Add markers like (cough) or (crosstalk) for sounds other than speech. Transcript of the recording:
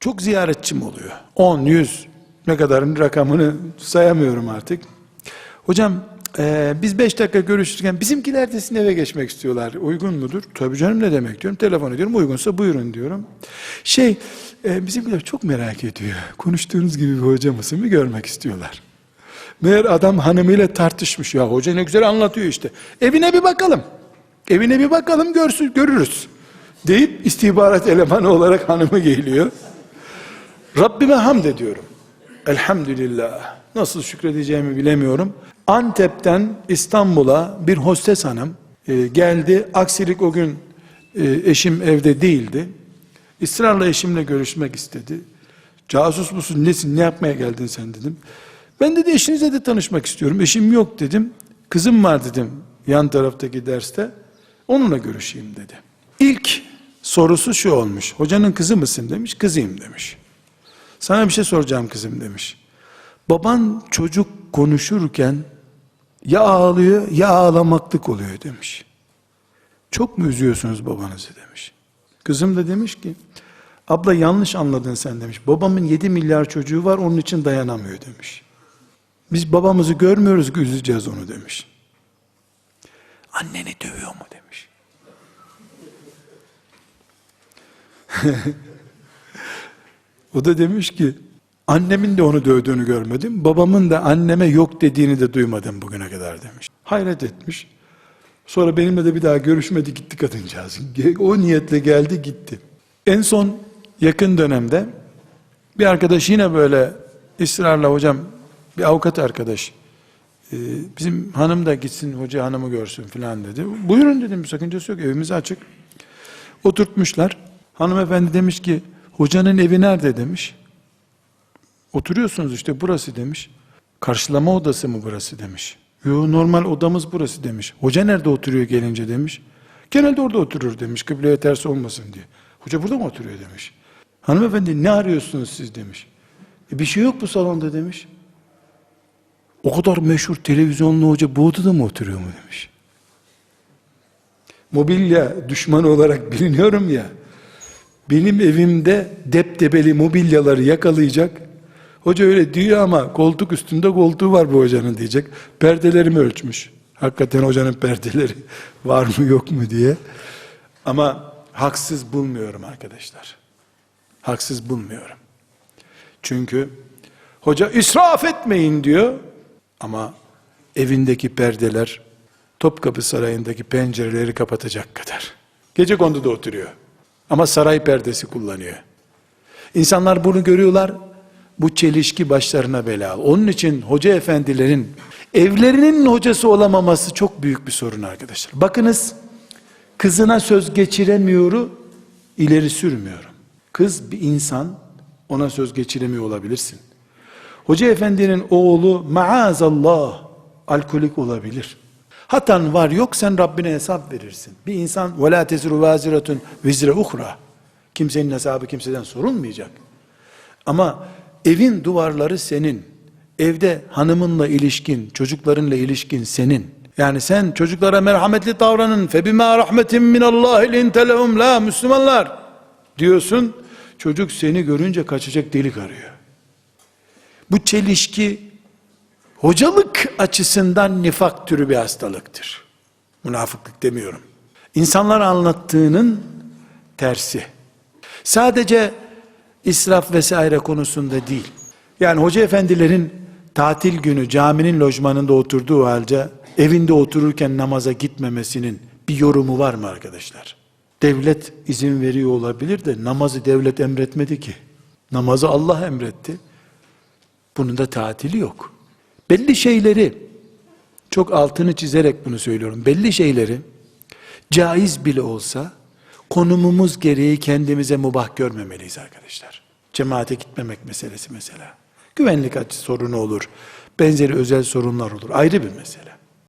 Çok ziyaretçim oluyor. 10, 100 ne kadarın rakamını sayamıyorum artık. Hocam e, biz 5 dakika görüşürken bizimkiler de sizin eve geçmek istiyorlar. Uygun mudur? Tabii canım ne demek diyorum. Telefon ediyorum. Uygunsa buyurun diyorum. Şey e, bizimkiler çok merak ediyor. Konuştuğunuz gibi bir hoca mısın mı görmek istiyorlar. Meğer adam hanımıyla tartışmış. Ya hoca ne güzel anlatıyor işte. Evine bir bakalım. Evine bir bakalım görsün, görürüz. Deyip istihbarat elemanı olarak hanımı geliyor. Rabbime hamd ediyorum. Elhamdülillah. Nasıl şükredeceğimi bilemiyorum. Antep'ten İstanbul'a bir hostes hanım e, geldi. Aksilik o gün e, eşim evde değildi. Israrla eşimle görüşmek istedi. Casus musun nesin ne yapmaya geldin sen dedim. Ben dedi eşinize de tanışmak istiyorum. Eşim yok dedim. Kızım var dedim yan taraftaki derste. Onunla görüşeyim dedi. İlk sorusu şu olmuş. Hocanın kızı mısın demiş. Kızıyım demiş. Sana bir şey soracağım kızım demiş. Baban çocuk konuşurken ya ağlıyor ya ağlamaklık oluyor demiş. Çok mu üzüyorsunuz babanızı demiş. Kızım da demiş ki abla yanlış anladın sen demiş. Babamın 7 milyar çocuğu var onun için dayanamıyor demiş. Biz babamızı görmüyoruz ki üzeceğiz onu demiş. Anneni dövüyor mu demiş. (laughs) o da demiş ki annemin de onu dövdüğünü görmedim. Babamın da anneme yok dediğini de duymadım bugüne kadar demiş. Hayret etmiş. Sonra benimle de bir daha görüşmedi gitti kadıncağız. O niyetle geldi gitti. En son yakın dönemde bir arkadaş yine böyle ısrarla hocam bir avukat arkadaş e, bizim hanım da gitsin hoca hanımı görsün filan dedi. Buyurun dedim bir sakıncası yok evimiz açık. Oturtmuşlar. Hanımefendi demiş ki hocanın evi nerede demiş. Oturuyorsunuz işte burası demiş. Karşılama odası mı burası demiş. Yo normal odamız burası demiş. Hoca nerede oturuyor gelince demiş. Genelde orada oturur demiş. Kıbleye ters olmasın diye. Hoca burada mı oturuyor demiş. Hanımefendi ne arıyorsunuz siz demiş. E bir şey yok bu salonda demiş. O kadar meşhur televizyonlu hoca bu odada mı oturuyor mu demiş. Mobilya düşmanı olarak (laughs) biliniyorum ya. Benim evimde deptebeli mobilyaları yakalayacak. Hoca öyle diyor ama koltuk üstünde koltuğu var bu hocanın diyecek. Perdelerimi ölçmüş. Hakikaten hocanın perdeleri (laughs) var mı yok mu diye. Ama haksız bulmuyorum arkadaşlar. Haksız bulmuyorum. Çünkü hoca israf etmeyin diyor. Ama evindeki perdeler Topkapı Sarayı'ndaki pencereleri kapatacak kadar. Gece konduda oturuyor. Ama saray perdesi kullanıyor. İnsanlar bunu görüyorlar. Bu çelişki başlarına bela. Onun için hoca efendilerin evlerinin hocası olamaması çok büyük bir sorun arkadaşlar. Bakınız kızına söz geçiremiyoru ileri sürmüyorum. Kız bir insan ona söz geçiremiyor olabilirsin. Hoca efendinin oğlu maazallah alkolik olabilir. Hatan var yok sen Rabbine hesap verirsin. Bir insan la tezru vaziratun vizre uhra. Kimsenin hesabı kimseden sorulmayacak. Ama evin duvarları senin. Evde hanımınla ilişkin, çocuklarınla ilişkin senin. Yani sen çocuklara merhametli davranın. Febima rahmetin min Allah lintelehum la Müslümanlar diyorsun. Çocuk seni görünce kaçacak delik arıyor. Bu çelişki hocalık açısından nifak türü bir hastalıktır. Münafıklık demiyorum. İnsanlar anlattığının tersi. Sadece israf vesaire konusunda değil. Yani hoca efendilerin tatil günü caminin lojmanında oturduğu halde evinde otururken namaza gitmemesinin bir yorumu var mı arkadaşlar? Devlet izin veriyor olabilir de namazı devlet emretmedi ki. Namazı Allah emretti. Bunun da tatili yok. Belli şeyleri çok altını çizerek bunu söylüyorum. Belli şeyleri caiz bile olsa konumumuz gereği kendimize mubah görmemeliyiz arkadaşlar. Cemaate gitmemek meselesi mesela. Güvenlik açı sorunu olur. Benzeri özel sorunlar olur. Ayrı bir mesele.